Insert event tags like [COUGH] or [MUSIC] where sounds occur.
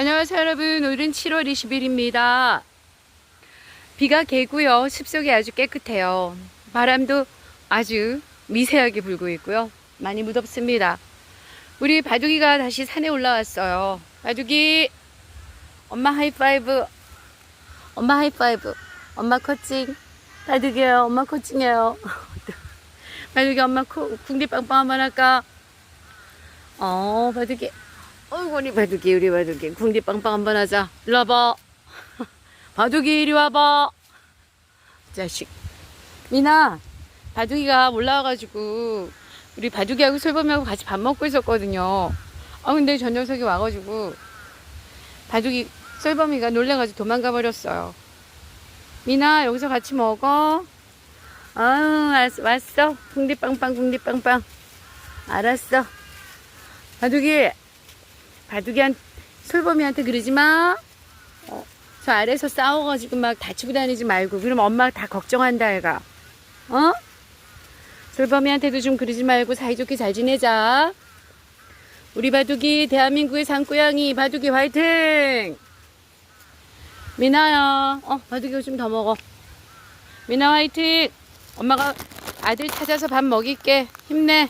안녕하세요 여러분. 오늘은 7월 20일입니다. 비가 개고요. 습속이 아주 깨끗해요. 바람도 아주 미세하게 불고 있고요. 많이 무덥습니다. 우리 바둑이가 다시 산에 올라왔어요. 바둑이 엄마 하이파이브. 엄마 하이파이브. 엄마 코칭. 바둑이에요. 엄마 코칭해요. [LAUGHS] 바둑이 엄마 코, 궁디 빵빵 한번 할까? 어 바둑이 어이구 우리 바둑이 우리 바둑이. 궁디 빵빵 한번 하자. 일로 와봐. [LAUGHS] 바둑이 이리 와봐. 자식. 미나 바둑이가 올라와가지고 우리 바둑이하고 솔범이하고 같이 밥 먹고 있었거든요. 아 근데 저 녀석이 와가지고 바둑이 솔범이가 놀래가지고 도망가 버렸어요. 미나 여기서 같이 먹어. 아유 왔어. 궁디 빵빵 궁디 빵빵. 알았어. 바둑이 바둑이한 솔범이한테 그러지 마. 어, 저 아래서 싸워가지고 막 다치고 다니지 말고 그럼 엄마 다 걱정한다 애가. 어? 솔범이한테도 좀 그러지 말고 사이좋게 잘 지내자. 우리 바둑이 대한민국의 산고양이 바둑이 화이팅! 미나야, 어 바둑이 좀 더 먹어. 미나 화이팅! 엄마가 아들 찾아서 밥 먹일게. 힘내.